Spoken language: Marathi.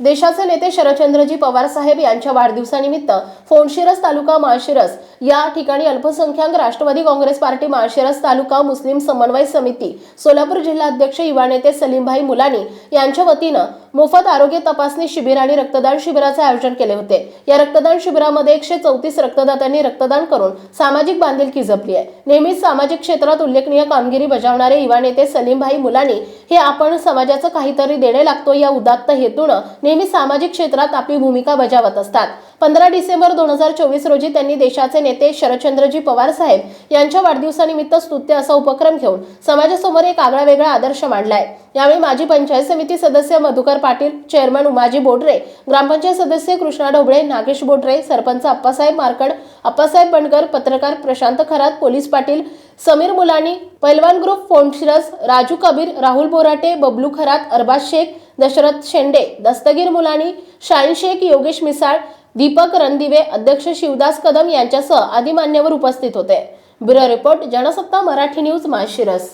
देशाचे नेते शरदचंद्रजी पवार साहेब यांच्या वाढदिवसानिमित्त फोनशिरस तालुका माळशिरस या ठिकाणी अल्पसंख्याक राष्ट्रवादी काँग्रेस पार्टी माळशिरस तालुका मुस्लिम समन्वय समिती सोलापूर जिल्हा अध्यक्ष युवा नेते सलीमभाई मुलानी यांच्या वतीनं मोफत आरोग्य तपासणी शिबिर आणि रक्तदान शिबिराचे आयोजन केले होते. या रक्तदान शिबिरामध्ये एकशे चौतीस रक्तदात्यांनी रक्तदान करून सामाजिक बांधिलकी जपली आहे. नेहमीच सामाजिक क्षेत्रात उल्लेखनीय कामगिरी बजावणारे युवा नेते सलीमभाई मुलानी हे आपण समाजाचं काहीतरी देणे लागतो या उदात्त हेतूनं नेहमी सामाजिक क्षेत्रात आपली भूमिका बजावत असतात. पंधरा डिसेंबर दोन हजार चोवीस रोजी त्यांनी देशाचे नेते शरदचंद्रजी पवार साहेब यांच्या वाढदिवसानिमित्त स्तुत्य असा उपक्रम घेऊन समाजासमोर एक आगळा वेगळा आदर्श मांडलाय. यावेळी माजी पंचायत समिती सदस्य मधुकर पाटील चेअरमन उमाजी बोडरे ग्रामपंचायत सदस्य कृष्णा ढोबळे नागेश बोडरे सरपंच अप्पासाहेब मार्कड अप्पासाहेब बंडकर पत्रकार प्रशांत खरात पोलीस पाटील समीर मुलानी पैलवान ग्रुप फोंडशिरस राजू कबीर राहुल बोराटे बबलू खरात अरबाज शेख दशरथ शेंडे दस्तगीर मुलानी शाहीन शेख योगेश मिसाळ दीपक रणदिवे अध्यक्ष शिवदास कदम यांच्यासह आदी मान्यवर उपस्थित होते. Bureau report Jansatta Marathi news Malshiras